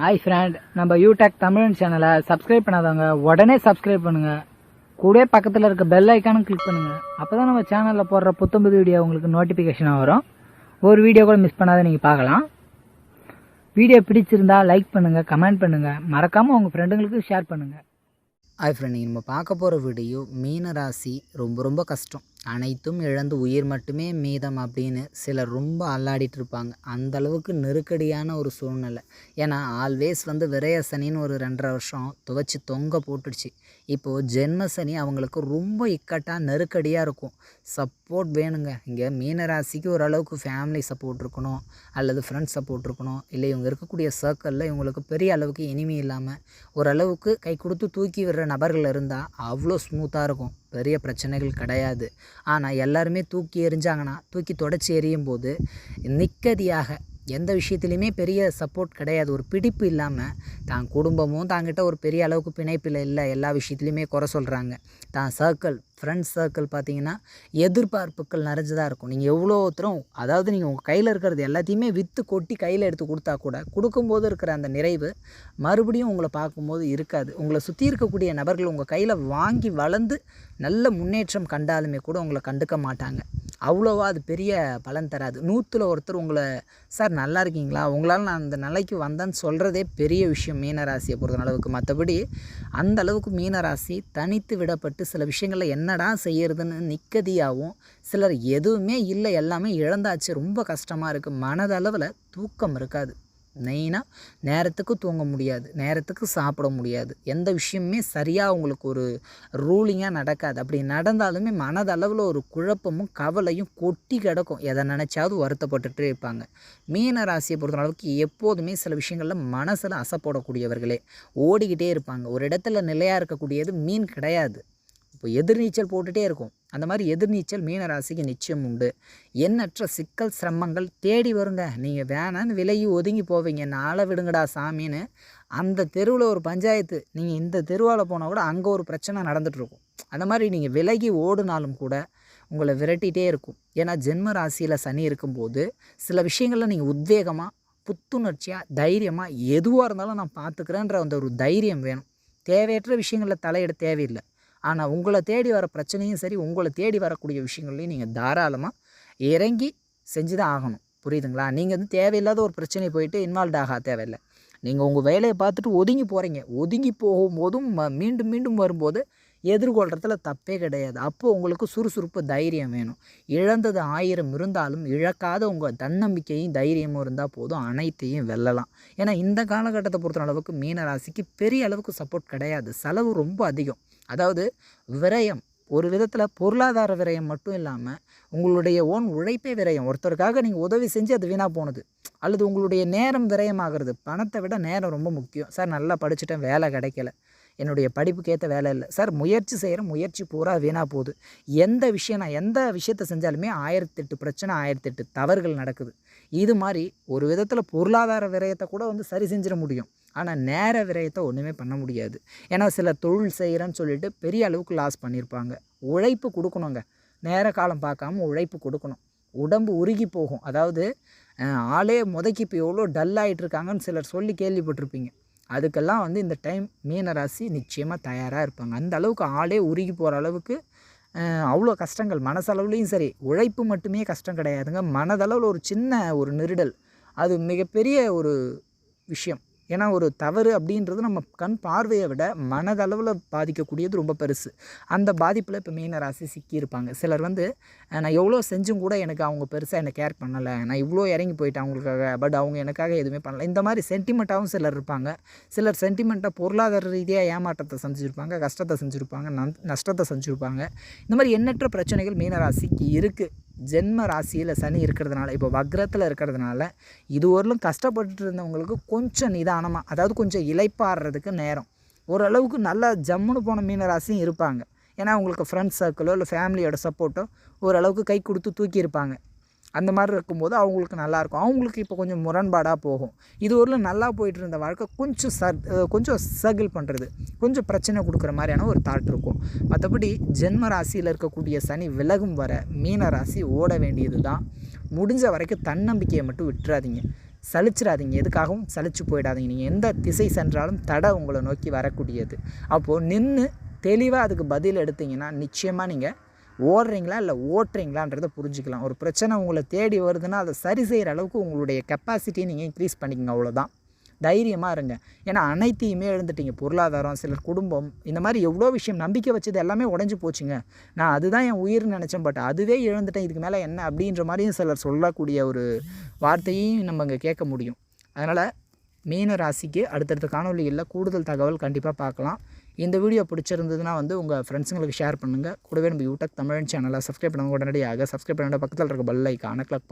Hi friend நம்ம யூடெக் தமிழ் சேனலை subscribe பண்ணாதவங்க உடனே சப்ஸ்கிரைப் பண்ணுங்க. கூட பக்கத்தில் இருக்க பெல் ஐக்கானும் கிளிக் பண்ணுங்க. அப்பதான் நம்ம சேனலில் போடுற புத்தம்புது வீடியோ உங்களுக்கு நோட்டிஃபிகேஷனாக வரும். ஒரு வீடியோ கூட மிஸ் பண்ணாத நீங்கள் பார்க்கலாம். வீடியோ பிடிச்சிருந்தா லைக் பண்ணுங்கள் கமெண்ட் பண்ணுங்கள் மறக்காமல் உங்கள் ஃப்ரெண்டுங்களுக்கு ஷேர் பண்ணுங்கள் ஹாய் ஃப்ரெண்ட் நீங்கள் நம்ம பார்க்க போகிற வீடியோ மீன ராசி ரொம்ப ரொம்ப கஷ்டம். அனைத்தும் இழந்து உயிர் மட்டுமே மீதம் அப்படின்னு சிலர் ரொம்ப அல்லாடிட்டு இருப்பாங்க அந்த அளவுக்கு நெருக்கடியான ஒரு சூழ்நிலை. ஏன்னா ஆல்வேஸ் வந்து விரய சனின்னு ஒரு ரெண்டரை வருஷம் துவைச்சி தொங்க போட்டுடுச்சு. இப்போது ஜென்ம சனி அவங்களுக்கு ரொம்ப இக்கட்டாக நெருக்கடியாக இருக்கும். சப்போர்ட் வேணுங்க. இங்கே மீனராசிக்கு ஓரளவுக்கு ஃபேமிலி சப்போர்ட் இருக்கணும். அல்லது ஃப்ரெண்ட்ஸ் சப்போர்ட் இருக்கணும். இல்லை இவங்க இருக்கக்கூடிய சர்க்கிளில் இவங்களுக்கு பெரிய அளவுக்கு இனிமே இல்லாமல் ஓரளவுக்கு கை கொடுத்து தூக்கி விடுற நபர்கள் இருந்தால் அவ்வளோ ஸ்மூத்தாக இருக்கும். பெரிய பிரச்சனைகள் கிடையாது. ஆனால் எல்லாருமே தூக்கி எறிஞ்சாங்கன்னா தூக்கி தொடச்சி எறியும் போது நிக்கதியாக எந்த விஷயத்துலையுமே பெரிய சப்போர்ட் கிடையாது. ஒரு பிடிப்பு இல்லாமல் தான் குடும்பமும் தாங்கிட்ட ஒரு பெரிய அளவுக்கு பிணைப்பில் இல்லை. எல்லா விஷயத்துலையுமே குறை சொல்கிறாங்க தான் சர்க்கிள் ஃப்ரெண்ட்ஸ் சர்க்கிள் பார்த்தீங்கன்னா எதிர்பார்ப்புகள் நிறைஞ்சதாக இருக்கும். நீங்கள் எவ்வளோ ஒருத்தரும் அதாவது நீங்கள் உங்கள் கையில் இருக்கிறது எல்லாத்தையுமே விற்று கொட்டி கையில் எடுத்து கொடுத்தா கூட கொடுக்கும்போது இருக்கிற அந்த நிறைவு மறுபடியும் உங்களை பார்க்கும்போது இருக்காது. உங்களை சுற்றி இருக்கக்கூடிய நபர்கள் உங்கள் கையில் வாங்கி வளர்ந்து நல்ல முன்னேற்றம் கண்டாலுமே கூட உங்களை கண்டுக்க மாட்டாங்க. அவ்வளோவா அது பெரிய பலன் தராது. நூற்றில் ஒருத்தர் உங்களை சார் நல்லா இருக்கீங்களா? உங்களால் நான் அந்த நிலைக்கு வந்தேன்னு சொல்கிறதே பெரிய விஷயம். மீனராசியை பொறுத்த அளவுக்கு மற்றபடி அந்த அளவுக்கு மீனராசி தனித்து விடப்பட்டு சில விஷயங்களில் என்னடா செய்யறதுன்னு நிக்கதியாகவும் சிலர் எதுவுமே இல்லை. எல்லாமே இழந்தாச்சு. ரொம்ப கஷ்டமாக இருக்குது மனதளவில் தூக்கம் இருக்காது. மெயினாக நேரத்துக்கு தூங்க முடியாது. நேரத்துக்கு சாப்பிட முடியாது. எந்த விஷயமுமே சரியாக உங்களுக்கு ஒரு ரூலிங்காக நடக்காது. அப்படி நடந்தாலுமே மனதளவில் ஒரு குழப்பமும் கவலையும் கொட்டி கிடக்கும். எதை நினச்சாவது வருத்தப்பட்டுகிட்டே இருப்பாங்க. மீன ராசியை பொறுத்த அளவுக்கு எப்போதுமே சில விஷயங்களில் மனசில் அசைப்படக்கூடியவர்களே ஓடிக்கிட்டே இருப்பாங்க. ஒரு இடத்துல நிலையாக இருக்கக்கூடியது மீன் கிடையாது. இப்போ எதிர்நீச்சல் போட்டுகிட்டே இருக்கும். அந்த மாதிரி எதிர்நீச்சல் மீனராசிக்கு நிச்சயம் உண்டு. எண்ணற்ற சிக்கல் சிரமங்கள் தேடி வருங்க. நீங்கள் வேணான்னு விலகி ஒதுங்கி போவீங்க. நாளை விடுங்கடா சாமின்னு. அந்த தெருவில் ஒரு பஞ்சாயத்து. நீங்கள் இந்த தெருவால் போனால் கூட அங்கே ஒரு பிரச்சனை நடந்துகிட்ருக்கும் அந்த மாதிரி நீங்கள் விலகி ஓடினாலும் கூட உங்களை விரட்டிகிட்டே இருக்கும். ஏன்னா ஜென்ம ராசியில் சனி இருக்கும்போது சில விஷயங்களில் நீங்கள் உத்வேகமாக புத்துணர்ச்சியாக தைரியமாக எதுவாக இருந்தாலும் நான் பார்த்துக்கிறேன்ற அந்த ஒரு தைரியம் வேணும். தேவையற்ற விஷயங்களில் தலையிட தேவையில்லை. ஆனால் உங்களை தேடி வர பிரச்சனையும் சரி உங்களை தேடி வரக்கூடிய விஷயங்கள்லையும் நீங்கள் தாராளமாக இறங்கி செஞ்சு தான் ஆகணும். புரியுதுங்களா? நீங்கள் வந்து தேவையில்லாத ஒரு பிரச்சனை போயிட்டு இன்வால்வ் ஆக தேவையில்லை. நீங்கள் உங்கள் வேலையை பார்த்துட்டு ஒதுங்கி போகிறீங்க ஒதுங்கி போகும்போதும் ம- மீண்டும் மீண்டும் வரும்போது எதிர்கொள்கிறதுல தப்பே கிடையாது. அப்போது உங்களுக்கு சுறுசுறுப்பு தைரியம் வேணும். இழந்தது ஆயிரம் இருந்தாலும் இழக்காத உங்கள் தன்னம்பிக்கையும் தைரியமும் இருந்தால் போதும். அனைத்தையும் வெல்லலாம். ஏன்னா இந்த காலகட்டத்தை பொறுத்த அளவுக்கு மீன ராசிக்கு பெரிய அளவுக்கு சப்போர்ட் கிடையாது. செலவு ரொம்ப அதிகம். அதாவது விரயம் ஒரு விதத்தில் பொருளாதார விரயம் மட்டும் இல்லாமல் உங்களுடைய ஓன் உழைப்பே விரயம். ஒருத்தருக்காக நீங்கள் உதவி செஞ்சு அது வீணாக போனது. அல்லது உங்களுடைய நேரம் விரயமாகிறது. பணத்தை விட நேரம் ரொம்ப முக்கியம். சார் நல்லா படிச்சுட்டேன். வேலை கிடைக்கல. என்னுடைய படிப்புக்கு ஏற்ற வேலை இல்லை. சார் முயற்சி செய்கிற முயற்சி பூரா வீணாக போகுது. எந்த விஷயம் நான் எந்த விஷயத்தை செஞ்சாலுமே ஆயிரத்தெட்டு பிரச்சனை ஆயிரத்தெட்டு தவறுகள் நடக்குது. இது மாதிரி ஒரு விதத்தில் பொருளாதார விரயத்தை கூட வந்து சரி செஞ்சிட முடியும். ஆனால் நேர விரயத்தை ஒன்றுமே பண்ண முடியாது. ஏன்னா சில தொழில் செய்கிறேன்னு சொல்லிட்டு பெரிய அளவுக்கு லாஸ் பண்ணியிருப்பாங்க உழைப்பு கொடுக்கணுங்க. நேர காலம் பார்க்காம உழைப்பு கொடுக்கணும். உடம்பு உருகி போகும். அதாவது ஆளே முதக்கி இப்போ எவ்வளோ டல் இருக்காங்கன்னு சிலர் சொல்லி கேள்விப்பட்டிருப்பீங்க. அதுக்கெல்லாம் வந்து இந்த டைம் மீன ராசி நிச்சயமாக தயாராக இருப்பாங்க. அந்த அளவுக்கு ஆளே உருகி போகிற அளவுக்கு அவ்வளோ கஷ்டங்கள். மனசளவுலேயும் சரி. உழைப்பு மட்டுமே கஷ்டம் கிடையாதுங்க. மனதளவில் ஒரு சின்ன ஒரு நெருடல். அது மிகப்பெரிய ஒரு விஷயம். ஏன்னா ஒரு தவறு அப்படின்றது நம்ம கண் பார்வையை விட மனதளவில் பாதிக்கக்கூடியது ரொம்ப பெருசு. அந்த பாதிப்பில் இப்போ மீன ராசி சிக்கியிருப்பாங்க. சிலர் வந்து நான் எவ்வளோ செஞ்சும் கூட எனக்கு அவங்க பெருசாக என்னை கேர் பண்ணலை. நான் இவ்வளோ இறங்கி போயிட்டேன் அவங்களுக்காக. பட் அவங்க எனக்காக எதுவுமே பண்ணல. இந்த மாதிரி சென்டிமெண்ட்டாகவும் சிலர் இருப்பாங்க. சிலர் சென்டிமெண்ட்டாக பொருளாதார ரீதியாக ஏமாற்றத்தை செஞ்சுருப்பாங்க கஷ்டத்தை செஞ்சுருப்பாங்க நன்- நஷ்டத்தை செஞ்சுருப்பாங்க. இந்த மாதிரி எண்ணற்ற பிரச்சனைகள் மீனராசிக்கு இருக்குது ஜென்ம ராசியில் சனி இருக்கிறதுனால இப்போ வக்ரத்தில் இருக்கிறதுனால இதுவரையிலும் கஷ்டப்பட்டுட்டு இருந்தவங்களுக்கு கொஞ்சம் நிதானமாக அதாவது கொஞ்சம் இலைப்பாடுறதுக்கு நேரம். ஓரளவுக்கு நல்லா ஜம்முன்னு போன மீன ராசியும் இருப்பாங்க. ஏன்னா உங்களுக்கு ஃப்ரெண்ட்ஸ் சர்க்கிளோ இல்லை ஃபேமிலியோட சப்போர்ட்டோ ஓரளவுக்கு கை கொடுத்து தூக்கியிருப்பாங்க. அந்த மாதிரி இருக்கும்போது அவங்களுக்கு நல்லாயிருக்கும். அவங்களுக்கு இப்போ கொஞ்சம் முரண்பாடாக போகும். இது ஒரு நல்லா போயிட்டு இருந்த வாழ்க்கை கொஞ்சம் சர் கொஞ்சம் ஸ்ட்ரகிள் பண்ணுறது கொஞ்சம் பிரச்சனை கொடுக்குற மாதிரியான ஒரு தாட் இருக்கும். மற்றபடி ஜென்ம ராசியில் இருக்கக்கூடிய சனி விலகும் வர மீன ராசி ஓட வேண்டியது தான். முடிஞ்ச வரைக்கும் தன்னம்பிக்கையை மட்டும் விட்டுறாதீங்க. சலிச்சிடாதீங்க எதுக்காகவும் சலிச்சு போயிடாதீங்க. நீங்கள் எந்த திசை சென்றாலும் தடை உங்களை நோக்கி வரக்கூடியது. அப்போது நின்று தெளிவாக அதுக்கு பதில் எடுத்தீங்கன்னா நிச்சயமாக நீங்கள் ஓடுறீங்களா இல்லை ஓட்டுறீங்களான்றதை புரிஞ்சுக்கலாம். ஒரு பிரச்சனை உங்களை தேடி வருதுன்னா அதை சரி செய்கிற அளவுக்கு உங்களுடைய கெப்பாசிட்டியை நீங்கள் இன்க்ரீஸ் பண்ணிக்கங்க அவ்வளோதான் தைரியமாக இருங்க. ஏன்னா அனைத்தையுமே எழுந்துட்டீங்க பொருளாதாரம் சிலர் குடும்பம் இந்த மாதிரி எவ்வளோ விஷயம் நம்பிக்கை வச்சது எல்லாமே உடஞ்சி போச்சுங்க. நான் அதுதான் என் உயிர்னு நினச்சேன். பட் அதுவே எழுந்துட்டேன் இதுக்கு மேலே என்ன அப்படின்ற மாதிரியும் சிலர் சொல்லக்கூடிய ஒரு வார்த்தையும் நம்ம இங்கே கேட்க முடியும். அதனால் மீன ராசிக்கு அடுத்தடுத்த காணொலிகளில் கூடுதல் தகவல் கண்டிப்பாக பார்க்கலாம். இந்த வீடியோ பிடிச்சிருந்ததுன்னா வந்து உங்கள் ஃப்ரெண்ட்ஸுங்களுக்கு ஷேர் பண்ணுங்கள் கூடவே நம்ம யூடியூப் தமிழ் சேனலை சப்ஸ்கிரைப் பண்ணுங்க உடனடியாக சப்ஸ்கிரைப் பண்ணிட்டு பக்கத்தில் இருக்க பெல் ஐக்கான கிளிக்